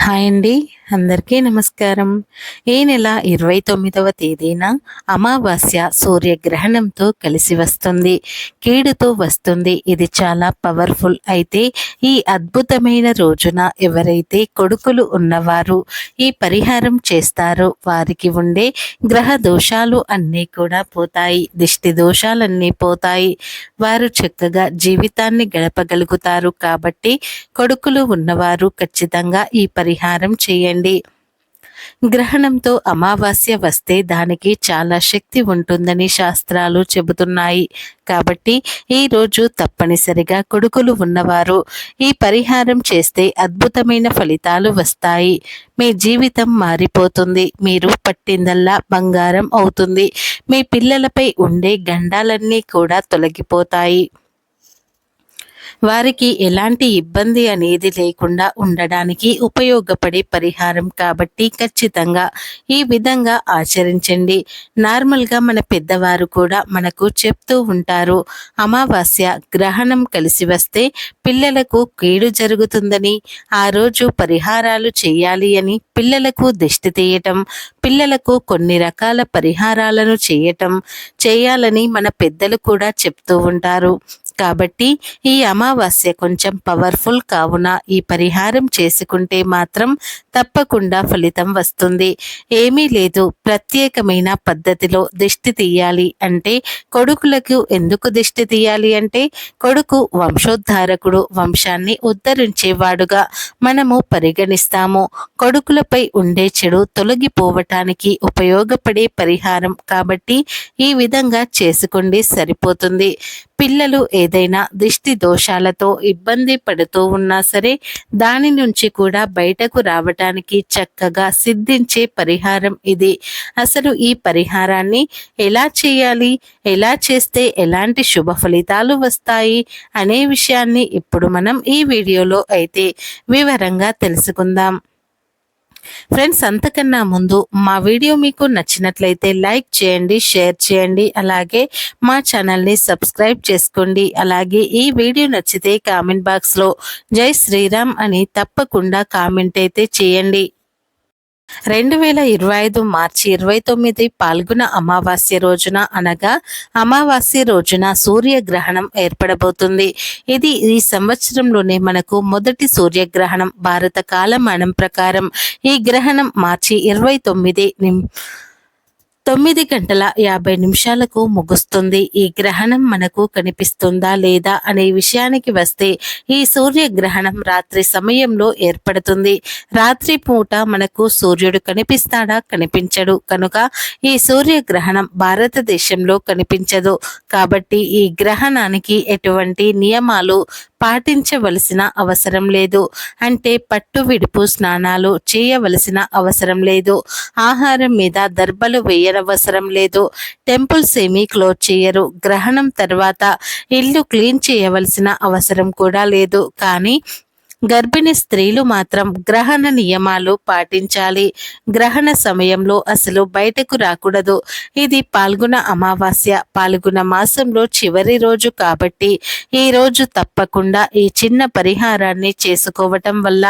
Hi అండి అందరికీ నమస్కారం. ఈ నెల ఇరవై తొమ్మిదవ తేదీన అమావాస్య సూర్యగ్రహణంతో కలిసి వస్తుంది. కీడుతో వస్తుంది. ఇది చాలా పవర్ఫుల్. అయితే ఈ అద్భుతమైన రోజున ఎవరైతే కొడుకులు ఉన్నవారు ఈ పరిహారం చేస్తారో వారికి ఉండే గ్రహ దోషాలు అన్నీ కూడా పోతాయి. దిష్టి దోషాలన్నీ పోతాయి. వారు చక్కగా జీవితాన్ని గడపగలుగుతారు. కాబట్టి కొడుకులు ఉన్నవారు ఖచ్చితంగా ఈ పరిహారం చేయండి. చేయండి గ్రహణంతో అమావాస్య వస్తే దానికి చాలా శక్తి ఉంటుందని శాస్త్రాలు చెబుతున్నాయి. కాబట్టి ఈ రోజు తప్పనిసరిగా కొడుకులు ఉన్నవారు ఈ పరిహారం చేస్తే అద్భుతమైన ఫలితాలు వస్తాయి. మీ జీవితం మారిపోతుంది. మీరు పట్టిందల్లా బంగారం అవుతుంది. మీ పిల్లలపై ఉండే గండాలన్నీ కూడా తొలగిపోతాయి. వారికి ఎలాంటి ఇబ్బంది అనేది లేకుండా ఉండడానికి ఉపయోగపడే పరిహారం కాబట్టి ఖచ్చితంగా ఈ విధంగా ఆచరించండి. నార్మల్గా మన పెద్దవారు కూడా మనకు చెప్తూ ఉంటారు అమావాస్య గ్రహణం కలిసి వస్తే పిల్లలకు కీడు జరుగుతుందని ఆ రోజు పరిహారాలు చేయాలి అని పిల్లలకు దిష్టి తీయటం పిల్లలకు కొన్ని రకాల పరిహారాలను చేయటం చేయాలని మన పెద్దలు కూడా చెప్తూ ఉంటారు. కాబట్టి ఈ అమావాస్య కొంచెం పవర్ఫుల్ కావున ఈ పరిహారం చేసుకుంటే మాత్రం తప్పకుండా ఫలితం వస్తుంది. ఏమీ లేదు. ప్రత్యేకమైన పద్ధతిలో దిష్టి తీయాలి అంటే కొడుకులకు ఎందుకు దిష్టి తీయాలి అంటే కొడుకు వంశోద్ధారకుడు వంశాన్ని ఉద్ధరించేవాడుగా మనము పరిగణిస్తాము. కొడుకులపై ఉండే చెడు తొలగిపోవటానికి ఉపయోగపడే పరిహారం కాబట్టి ఈ విధంగా చేసుకోండి సరిపోతుంది. పిల్లలు ఏదైనా దిష్టి దోషాలతో ఇబ్బంది పడుతూ ఉన్నా సరే దాని నుంచి కూడా బయటకు రావటానికి చక్కగా సిద్ధించే పరిహారం ఇది. అసలు ఈ పరిహారాన్ని ఎలా చేయాలి? ఎలా చేస్తే ఎలాంటి శుభ ఫలితాలు వస్తాయి? అనే విషయాన్ని ఇప్పుడు మనం ఈ వీడియోలో అయితే వివరంగా తెలుసుకుందాం. ఫ్రెండ్స్ అంతకన్నా ముందు మా వీడియో మీకు నచ్చినట్లయితే లైక్ చేయండి షేర్ చేయండి అలాగే మా ఛానల్ని సబ్స్క్రైబ్ చేసుకోండి. అలాగే ఈ వీడియో నచ్చితే కామెంట్ బాక్స్లో జై శ్రీరామ్ అని తప్పకుండా కామెంట్ అయితే చేయండి. రెండు వేల ఇరవై ఐదు మార్చి ఇరవై తొమ్మిది పాల్గొన అమావాస్య రోజున అనగా అమావాస్య రోజున సూర్యగ్రహణం ఏర్పడబోతుంది. ఇది ఈ సంవత్సరంలోనే మనకు మొదటి సూర్యగ్రహణం. భారత కాలమానం ప్రకారం ఈ గ్రహణం మార్చి ఇరవై తొమ్మిది తొమ్మిది గంటల యాభై నిమిషాలకు ముగుస్తుంది. ఈ గ్రహణం మనకు కనిపిస్తుందా లేదా అనే విషయానికి వస్తే ఈ సూర్యగ్రహణం రాత్రి సమయంలో ఏర్పడుతుంది. రాత్రి పూట మనకు సూర్యుడు కనిపిస్తాడా? కనిపించడు. కనుక ఈ సూర్యగ్రహణం భారతదేశంలో కనిపించదు. కాబట్టి ఈ గ్రహణానికి ఎటువంటి నియమాలు పాటించవలసిన అవసరం లేదు. అంటే పట్టు విడుపు స్నానాలు చేయవలసిన అవసరం లేదు. ఆహారం మీద దర్బలు వేయనవసరం లేదు. టెంపుల్స్ ఏమీ క్లోజ్ చేయరు. గ్రహణం తర్వాత ఇల్లు క్లీన్ చేయవలసిన అవసరం కూడా లేదు. కానీ గర్భిణీ స్త్రీలు మాత్రం గ్రహణ నియమాలు పాటించాలి. గ్రహణ సమయంలో అసలు బయటకు రాకూడదు. ఇది పాల్గొన అమావాస్య పాల్గొన మాసంలో చివరి రోజు కాబట్టి ఈ రోజు తప్పకుండా ఈ చిన్న పరిహారాన్ని చేసుకోవటం వల్ల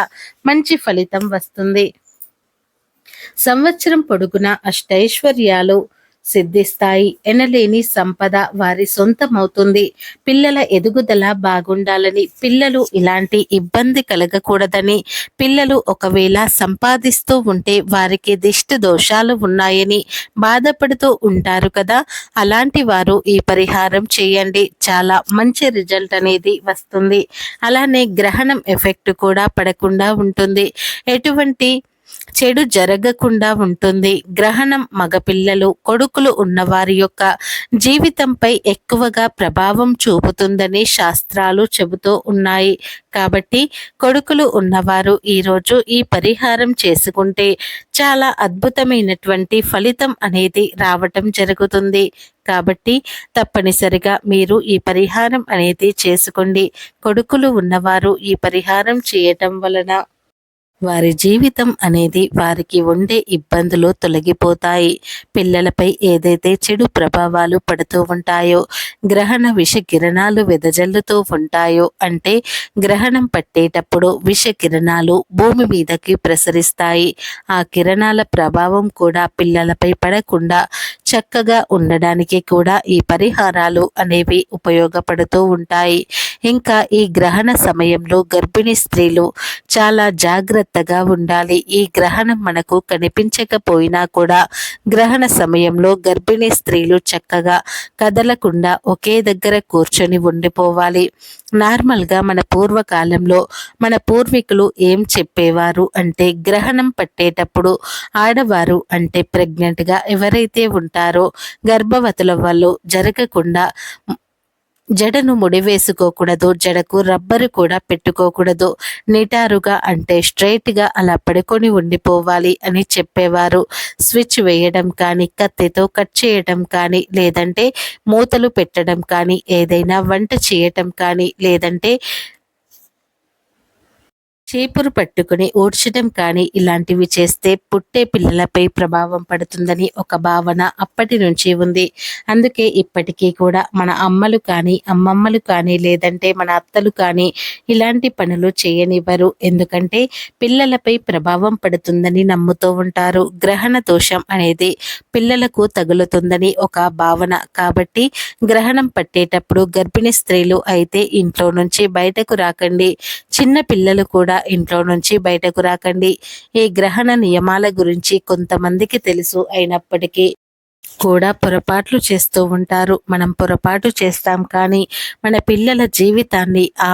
మంచి ఫలితం వస్తుంది. సంవత్సరం పొడుగున అష్టైశ్వర్యాలు సిద్ధిస్తాయి. ఎనలేని సంపద వారి సొంతమవుతుంది. పిల్లల ఎదుగుదల బాగుండాలని పిల్లలు ఇలాంటి ఇబ్బంది కలగకూడదని పిల్లలు ఒకవేళ సంపాదిస్తూ ఉంటే వారికి దిష్టి దోషాలు ఉన్నాయని బాధపడుతూ ఉంటారు కదా. అలాంటి వారు ఈ పరిహారం చేయండి. చాలా మంచి రిజల్ట్ అనేది వస్తుంది. అలానే గ్రహణం ఎఫెక్ట్ కూడా పడకుండా ఉంటుంది. ఎటువంటి చెడు జరగకుండా ఉంటుంది. గ్రహణం మగపిల్లలు కొడుకులు ఉన్నవారి యొక్క జీవితంపై ఎక్కువగా ప్రభావం చూపుతుందని శాస్త్రాలు చెబుతూ ఉన్నాయి. కాబట్టి కొడుకులు ఉన్నవారు ఈరోజు ఈ పరిహారం చేసుకుంటే చాలా అద్భుతమైనటువంటి ఫలితం అనేది రావటం జరుగుతుంది. కాబట్టి తప్పనిసరిగా మీరు ఈ పరిహారం అనేది చేసుకోండి. కొడుకులు ఉన్నవారు ఈ పరిహారం చేయటం వలన వారి జీవితం అనేది వారికి ఉండే ఇబ్బందులు తొలగిపోతాయి. పిల్లలపై ఏదైతే చెడు ప్రభావాలు పడుతూ ఉంటాయో గ్రహణ విష కిరణాలు వెదజల్లుతూ ఉంటాయో అంటే గ్రహణం పట్టేటప్పుడు విష కిరణాలు భూమి మీదకి ప్రసరిస్తాయి. ఆ కిరణాల ప్రభావం కూడా పిల్లలపై పడకుండా చక్కగా ఉండడానికి కూడా ఈ పరిహారాలు అనేవి ఉపయోగపడుతూ ఉంటాయి. ఇంకా ఈ గ్రహణ సమయంలో గర్భిణీ స్త్రీలు చాలా జాగ్రత్తగా ఉండాలి. ఈ గ్రహణం మనకు కనిపించకపోయినా కూడా గ్రహణ సమయంలో గర్భిణీ స్త్రీలు చక్కగా కదలకుండా ఒకే దగ్గర కూర్చొని ఉండిపోవాలి. నార్మల్గా మన పూర్వకాలంలో మన పూర్వీకులు ఏం చెప్పేవారు అంటే గ్రహణం పట్టేటప్పుడు ఆడవారు అంటే ప్రెగ్నెంట్గా ఎవరైతే ఉంటారో గర్భవతుల వాళ్ళు జరగకుండా జడను ముడివేసుకోకూడదు జడకు రబ్బరు కూడా పెట్టుకోకూడదు. నిటారుగా అంటే స్ట్రైట్గా అలా పడుకొని ఉండిపోవాలి అని చెప్పేవారు. స్విచ్ వేయడం కానీ కత్తితో కట్ చేయడం కానీ లేదంటే మూతలు పెట్టడం కానీ ఏదైనా వంట చేయటం కానీ లేదంటే చీపురు పట్టుకుని ఊడ్చడం కానీ ఇలాంటివి చేస్తే పుట్టే పిల్లలపై ప్రభావం పడుతుందని ఒక భావన అప్పటి నుంచి ఉంది. అందుకే ఇప్పటికీ కూడా మన అమ్మలు కానీ అమ్మమ్మలు కానీ లేదంటే మన అత్తలు కానీ ఇలాంటి పనులు చేయనివ్వరు. ఎందుకంటే పిల్లలపై ప్రభావం పడుతుందని నమ్ముతూ ఉంటారు. గ్రహణ దోషం అనేది పిల్లలకు తగులుతుందని ఒక భావన. కాబట్టి గ్రహణం పట్టేటప్పుడు గర్భిణీ స్త్రీలు అయితే ఇంట్లో నుంచి బయటకు రాకండి. చిన్న పిల్లలు కూడా ఇంట్లో నుంచి బయటకు రాకండి. ఈ గ్రహణ నియమాల గురించి కొంతమందికి తెలుసు. అయినప్పటికీ కూడా పొరపాట్లు చేస్తూ ఉంటారు. మనం పొరపాటు చేస్తాం కానీ మన పిల్లల జీవితాన్ని ఆ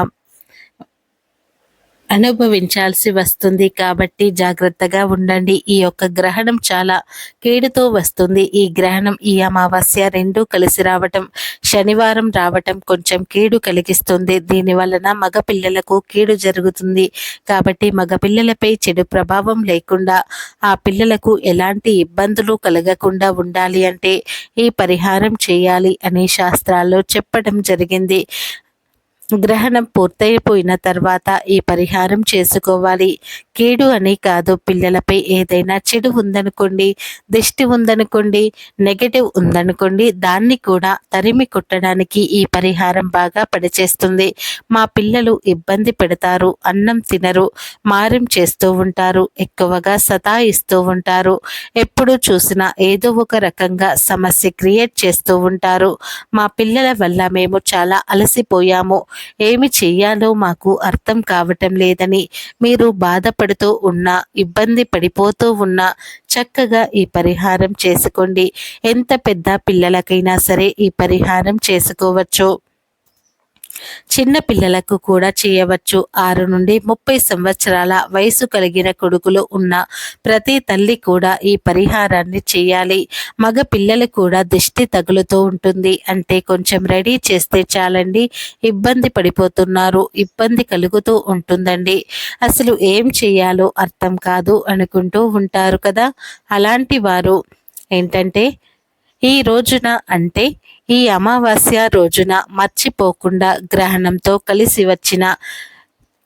అనుభవించాల్సి వస్తుంది. కాబట్టి జాగ్రత్తగా ఉండండి. ఈ యొక్క గ్రహణం చాలా కీడుతో వస్తుంది. ఈ గ్రహణం ఈ అమావాస్య రెండు కలిసి రావటం శనివారం రావటం కొంచెం కీడు కలిగిస్తుంది. దీని వలన మగ పిల్లలకు కీడు జరుగుతుంది. కాబట్టి మగ పిల్లలపై చెడు ప్రభావం లేకుండా ఆ పిల్లలకు ఎలాంటి ఇబ్బందులు కలగకుండా ఉండాలి అంటే ఈ పరిహారం చేయాలి అని శాస్త్రాల్లో చెప్పడం జరిగింది. గ్రహణం పూర్తయిపోయిన తర్వాత ఈ పరిహారం చేసుకోవాలి. కీడు అని కాదు పిల్లలపై ఏదైనా చెడు ఉందనుకోండి దిష్టి ఉందనుకోండి నెగటివ్ ఉందనుకోండి దాన్ని కూడా తరిమి కొట్టడానికి ఈ పరిహారం బాగా పనిచేస్తుంది. మా పిల్లలు ఇబ్బంది పెడతారు అన్నం తినరు మారం చేస్తూ ఉంటారు ఎక్కువగా సతాయిస్తూ ఉంటారు. ఎప్పుడు చూసినా ఏదో ఒక రకంగా సమస్య క్రియేట్ చేస్తూ ఉంటారు. మా పిల్లల వల్ల మేము చాలా అలసిపోయాము. ఏమి చెయ్యాలో మాకు అర్థం కావటం లేదని మీరు బాధపడుతూ ఉన్నా ఇబ్బంది పడిపోతూ ఉన్నా చక్కగా ఈ పరిహారం చేసుకోండి. ఎంత పెద్ద పిల్లలకైనా సరే ఈ పరిహారం చేసుకోవచ్చు. చిన్న పిల్లలకు కూడా చేయవచ్చు. ఆరు నుండి ముప్పై సంవత్సరాల వయసు కలిగిన కొడుకులు ఉన్న ప్రతి తల్లి కూడా ఈ పరిహారాన్ని చేయాలి. మగ పిల్లలు కూడా దిష్టి తగులుతూ ఉంటుంది. అంటే కొంచెం రెడీ చేస్తే చాలండి. ఇబ్బంది పడిపోతున్నారు. ఇబ్బంది కలుగుతూ ఉంటుందండి. అసలు ఏం చేయాలో అర్థం కాదు అనుకుంటూ ఉంటారు కదా. అలాంటి వారు ఏంటంటే ఈ రోజున అంటే ఈ అమావాస్య రోజున మర్చిపోకుండా గ్రహణంతో కలిసి వచ్చిన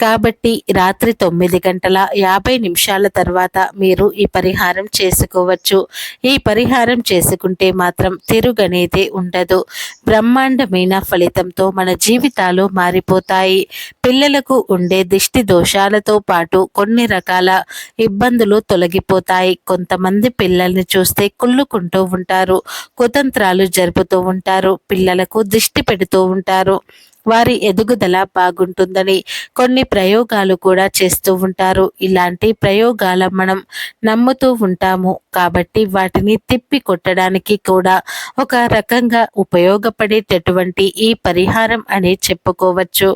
కాబట్టి రాత్రి తొమ్మిది గంటల యాభై నిమిషాల తర్వాత మీరు ఈ పరిహారం చేసుకోవచ్చు. ఈ పరిహారం చేసుకుంటే మాత్రం తిరుగనేదే ఉండదు. బ్రహ్మాండమైన ఫలితంతో మన జీవితాలు మారిపోతాయి. పిల్లలకు ఉండే దిష్టి దోషాలతో పాటు కొన్ని రకాల ఇబ్బందులు తొలగిపోతాయి. కొంతమంది పిల్లల్ని చూస్తే కుళ్ళుకుంటూ ఉంటారు. కుతంత్రాలు జరుపుతూ ఉంటారు. పిల్లలకు దిష్టి పెడుతూ ఉంటారు. వారి ఎదుగుదల బాగుంటుందని కొన్ని ప్రయోగాలు కూడా చేస్తూ ఉంటారు. ఇలాంటి ప్రయోగాల మనం నమ్ముతూ ఉంటాము. కాబట్టి వాటిని తిప్పి కొట్టడానికి కూడా ఒక రకంగా ఉపయోగపడేటటువంటి ఈ పరిహారం అని చెప్పుకోవచ్చు.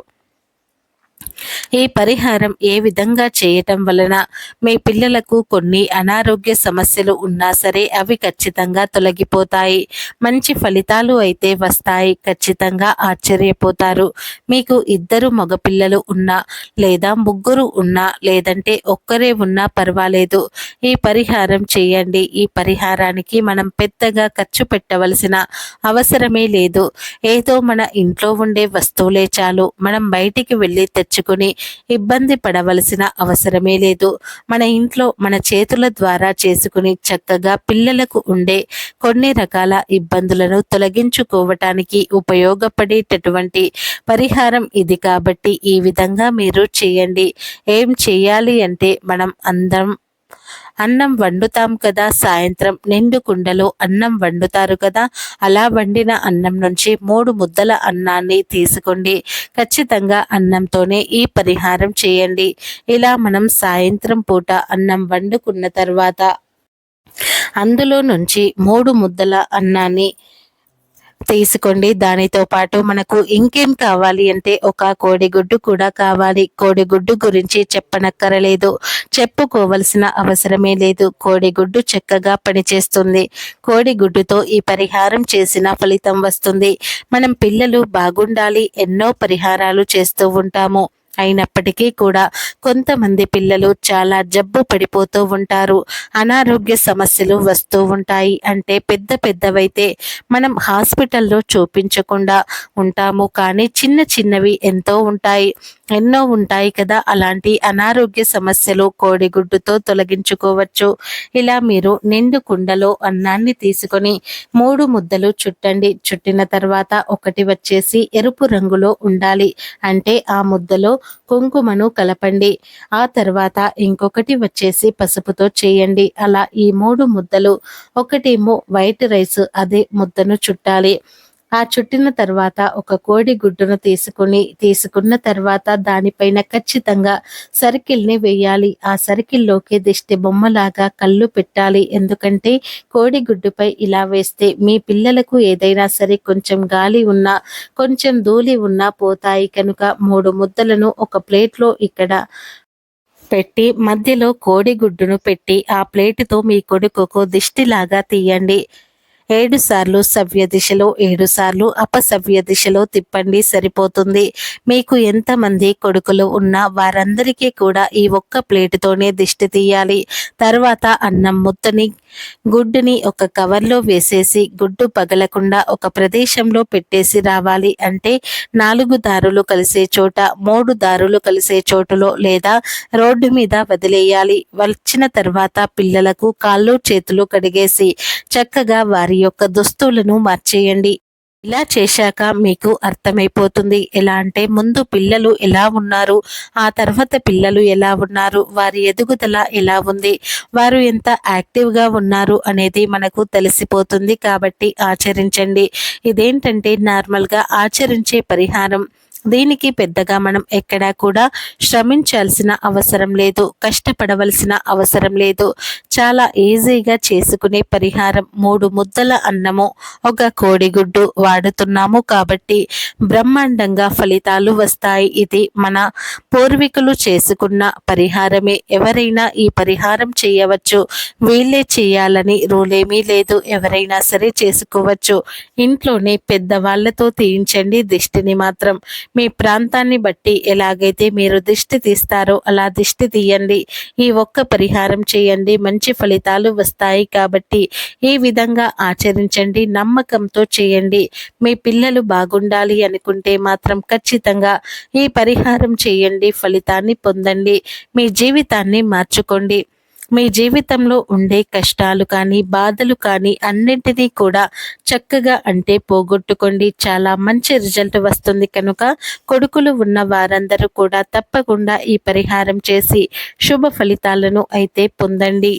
ఈ పరిహారం ఏ విధంగా చేయటం వలన మీ పిల్లలకు కొన్ని అనారోగ్య సమస్యలు ఉన్నా సరే అవి ఖచ్చితంగా తొలగిపోతాయి. మంచి ఫలితాలు అయితే వస్తాయి. ఖచ్చితంగా ఆశ్చర్యపోతారు. మీకు ఇద్దరు మగపిల్లలు ఉన్నా లేదా ముగ్గురు ఉన్నా లేదంటే ఒక్కరే ఉన్నా పర్వాలేదు. ఈ పరిహారం చేయండి. ఈ పరిహారానికి మనం పెద్దగా ఖర్చు పెట్టవలసిన అవసరమే లేదు. ఏదో మన ఇంట్లో ఉండే వస్తువులే చాలు. మనం బయటికి వెళ్ళి తెచ్చుకుని ఇబ్బంది పడవలసిన అవసరమే లేదు. మన ఇంట్లో మన చేతుల ద్వారా చేసుకుని చక్కగా పిల్లలకు ఉండే కొన్ని రకాల ఇబ్బందులను తొలగించుకోవటానికి ఉపయోగపడేటటువంటి పరిహారం ఇది కాబట్టి ఈ విధంగా మీరు చేయండి. ఏం చేయాలి అంటే మనం అందరం అన్నం వండుతాం కదా సాయంత్రం నిండు కుండలో అన్నం వండుతారు కదా అలా వండిన అన్నం నుంచి మూడు ముద్దల అన్నాన్ని తీసుకోండి. ఖచ్చితంగా అన్నంతోనే ఈ పరిహారం చేయండి. ఇలా మనం సాయంత్రం పూట అన్నం వండుకున్న తర్వాత అందులో నుంచి మూడు ముద్దల అన్నాన్ని తీసుకోండి. దానితో పాటు మనకు ఇంకేం కావాలి అంటే ఒక కోడిగుడ్డు కూడా కావాలి. కోడిగుడ్డు గురించి చెప్పనక్కరలేదు. చెప్పుకోవలసిన అవసరమే లేదు. కోడిగుడ్డు చక్కగా పనిచేస్తుంది. కోడిగుడ్డుతో ఈ పరిహారం చేసిన ఫలితం వస్తుంది. మనం పిల్లలు బాగుండాలి. ఎన్నో పరిహారాలు చేస్తూ ఉంటాము. అయినప్పటికీ కూడా కొంతమంది పిల్లలు చాలా జబ్బు పడిపోతూ ఉంటారు. అనారోగ్య సమస్యలు వస్తూ ఉంటాయి. అంటే పెద్ద పెద్దవైతే మనం హాస్పిటల్లో చూపించకుండా ఉంటాము. కానీ చిన్న చిన్నవి ఎంతో ఉంటాయి. ఎన్నో ఉంటాయి కదా. అలాంటి అనారోగ్య సమస్యలు కోడిగుడ్డుతో తొలగించుకోవచ్చు. ఇలా మీరు నిండు కుండలో అన్నాన్ని తీసుకొని మూడు ముద్దలు చుట్టండి. చుట్టిన తర్వాత ఒకటి వచ్చేసి ఎరుపు రంగులో ఉండాలి. అంటే ఆ ముద్దలో కుంకుమను కలపండి. ఆ తర్వాత ఇంకొకటి వచ్చేసి పసుపుతో చేయండి. అలా ఈ మూడు ముద్దలు ఒకటేమో వైట్ రైస్ అదే ముద్దను చుట్టాలి. ఆ చుట్టిన తర్వాత ఒక కోడి గుడ్డును తీసుకుని తీసుకున్న తర్వాత దానిపైన ఖచ్చితంగా సర్కిల్ని వేయాలి. ఆ సర్కిల్లోకి దిష్టి బొమ్మలాగా కళ్ళు పెట్టాలి. ఎందుకంటే కోడి గుడ్డుపై ఇలా వేస్తే మీ పిల్లలకు ఏదైనా సరే కొంచెం గాలి ఉన్నా కొంచెం ధూళి ఉన్నా పోతాయి కనుక మూడు ముద్దలను ఒక ప్లేట్లో ఇక్కడ పెట్టి మధ్యలో కోడిగుడ్డును పెట్టి ఆ ప్లేటుతో మీ కొడుకుకు దిష్టిలాగా తీయండి. ఏడు సార్లు సవ్య దిశలో ఏడు సార్లు అపసవ్య దిశలో తిప్పండి సరిపోతుంది. మీకు ఎంతమంది కొడుకులు ఉన్నా వారందరికీ కూడా ఈ ఒక్క ప్లేటుతోనే దిష్టి తీయాలి. తర్వాత అన్నం ముద్దని గుడ్డుని ఒక కవర్లో వేసేసి గుడ్డు పగలకుండా ఒక ప్రదేశంలో పెట్టేసి రావాలి. అంటే నాలుగు దారులు కలిసే చోట మూడు దారులు కలిసే చోటులో లేదా రోడ్డు మీద వదిలేయాలి. వచ్చిన తర్వాత పిల్లలకు కాళ్ళు చేతులు కడిగేసి చక్కగా వారి వారి యొక్క దుస్తులను మార్చేయండి. ఇలా చేశాక మీకు అర్థమైపోతుంది. ఎలా అంటే ముందు పిల్లలు ఎలా ఉన్నారు? ఆ తర్వాత పిల్లలు ఎలా ఉన్నారు? వారి ఎదుగుదల ఎలా ఉంది? వారు ఎంత యాక్టివ్గా ఉన్నారు అనేది మనకు తెలిసిపోతుంది. కాబట్టి ఆచరించండి. ఇదేంటంటే నార్మల్గా ఆచరించే పరిహారం. దీనికి పెద్దగా మనం ఎక్కడా కూడా శ్రమించాల్సిన అవసరం లేదు. కష్టపడవలసిన అవసరం లేదు. చాలా ఈజీగా చేసుకునే పరిహారం. మూడు ముద్దల అన్నము ఒక కోడిగుడ్డు వాడుతున్నాము కాబట్టి బ్రహ్మాండంగా ఫలితాలు వస్తాయి. ఇది మన పూర్వీకులు చేసుకున్న పరిహారమే. ఎవరైనా ఈ పరిహారం చేయవచ్చు. వీళ్ళే చేయాలని రూలేమీ లేదు. ఎవరైనా సరే చేసుకోవచ్చు. ఇంట్లోనే పెద్దవాళ్ళతో తీయించండి దిష్టిని మాత్రం. మీ ప్రాంతాన్ని బట్టి ఎలాగైతే మీరు దిష్టి తీస్తారో అలా దిష్టి తీయండి. ఈ ఒక్క పరిహారం చేయండి. మంచి మంచి ఫలితాలు వస్తాయి కాబట్టి ఈ విధంగా ఆచరించండి నమ్మకంతో చేయండి. మీ పిల్లలు బాగుండాలి అనుకుంటే మాత్రం ఖచ్చితంగా ఈ పరిహారం చేయండి ఫలితాన్ని పొందండి. మీ జీవితాన్ని మార్చుకోండి. మీ జీవితంలో ఉండే కష్టాలు కానీ బాధలు కానీ అన్నింటినీ కూడా చక్కగా అంటే పోగొట్టుకోండి. చాలా మంచి రిజల్ట్ వస్తుంది కనుక కొడుకులు ఉన్న వారందరూ కూడా తప్పకుండా ఈ పరిహారం చేసి శుభ ఫలితాలను అయితే పొందండి.